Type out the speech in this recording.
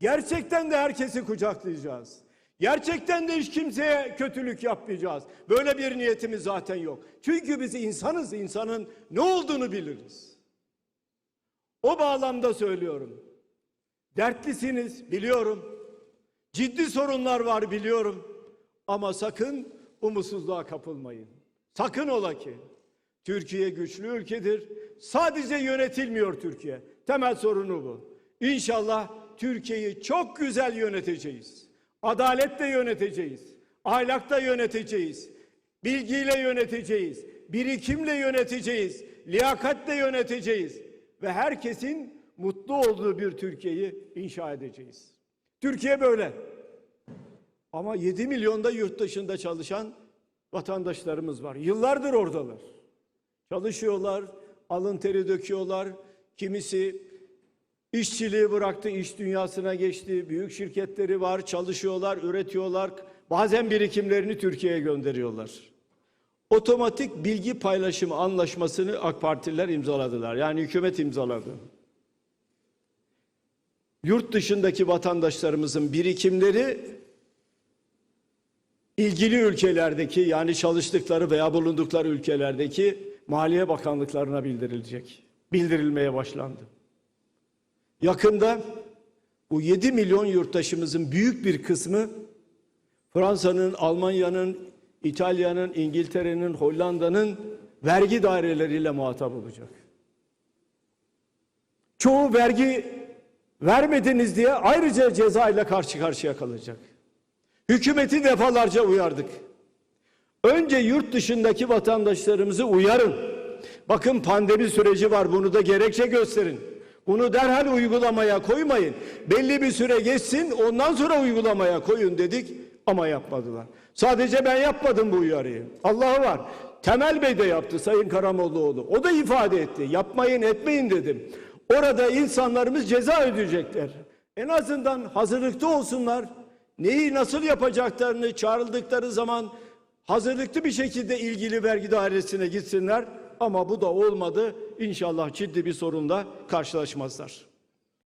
Gerçekten de herkesi kucaklayacağız. Gerçekten de hiç kimseye kötülük yapmayacağız. Böyle bir niyetimiz zaten yok. Çünkü biz insanız, insanın ne olduğunu biliriz. O bağlamda söylüyorum. Dertlisiniz biliyorum. Ciddi sorunlar var biliyorum. Ama sakın umutsuzluğa kapılmayın. Sakın ola ki. Türkiye güçlü ülkedir. Sadece yönetilmiyor Türkiye. Temel sorunu bu. İnşallah Türkiye'yi çok güzel yöneteceğiz. Adaletle yöneteceğiz. Ahlakla yöneteceğiz. Bilgiyle yöneteceğiz. Birikimle yöneteceğiz. Liyakatle yöneteceğiz. Ve herkesin mutlu olduğu bir Türkiye'yi inşa edeceğiz. Türkiye böyle. Ama 7 milyonda yurt dışında çalışan vatandaşlarımız var. Yıllardır oradalar. Çalışıyorlar, alın teri döküyorlar. Kimisi işçiliği bıraktı, iş dünyasına geçti. Büyük şirketleri var, çalışıyorlar, üretiyorlar. Bazen birikimlerini Türkiye'ye gönderiyorlar. Otomatik bilgi paylaşımı anlaşmasını AK Partililer imzaladılar. Yani hükümet imzaladı. Yurt dışındaki vatandaşlarımızın birikimleri ilgili ülkelerdeki yani çalıştıkları veya bulundukları ülkelerdeki Maliye Bakanlıklarına bildirilecek. Bildirilmeye başlandı. Yakında bu 7 milyon yurttaşımızın büyük bir kısmı Fransa'nın, Almanya'nın, İtalya'nın, İngiltere'nin, Hollanda'nın vergi daireleriyle muhatap olacak. Çoğu vergi vermediniz diye ayrıca ceza ile karşı karşıya kalacak. Hükümeti defalarca uyardık. Önce yurt dışındaki vatandaşlarımızı uyarın. Bakın pandemi süreci var bunu da gerekçe gösterin. Bunu derhal uygulamaya koymayın. Belli bir süre geçsin ondan sonra uygulamaya koyun dedik ama yapmadılar. Sadece ben yapmadım bu uyarıyı. Allah'ı var. Temel Bey de yaptı Sayın Karamollaoğlu. O da ifade etti. Yapmayın etmeyin dedim. Orada insanlarımız ceza ödeyecekler. En azından hazırlıklı olsunlar. Neyi nasıl yapacaklarını çağrıldıkları zaman hazırlıklı bir şekilde ilgili vergi dairesine gitsinler. Ama bu da olmadı. İnşallah ciddi bir sorunla karşılaşmazlar.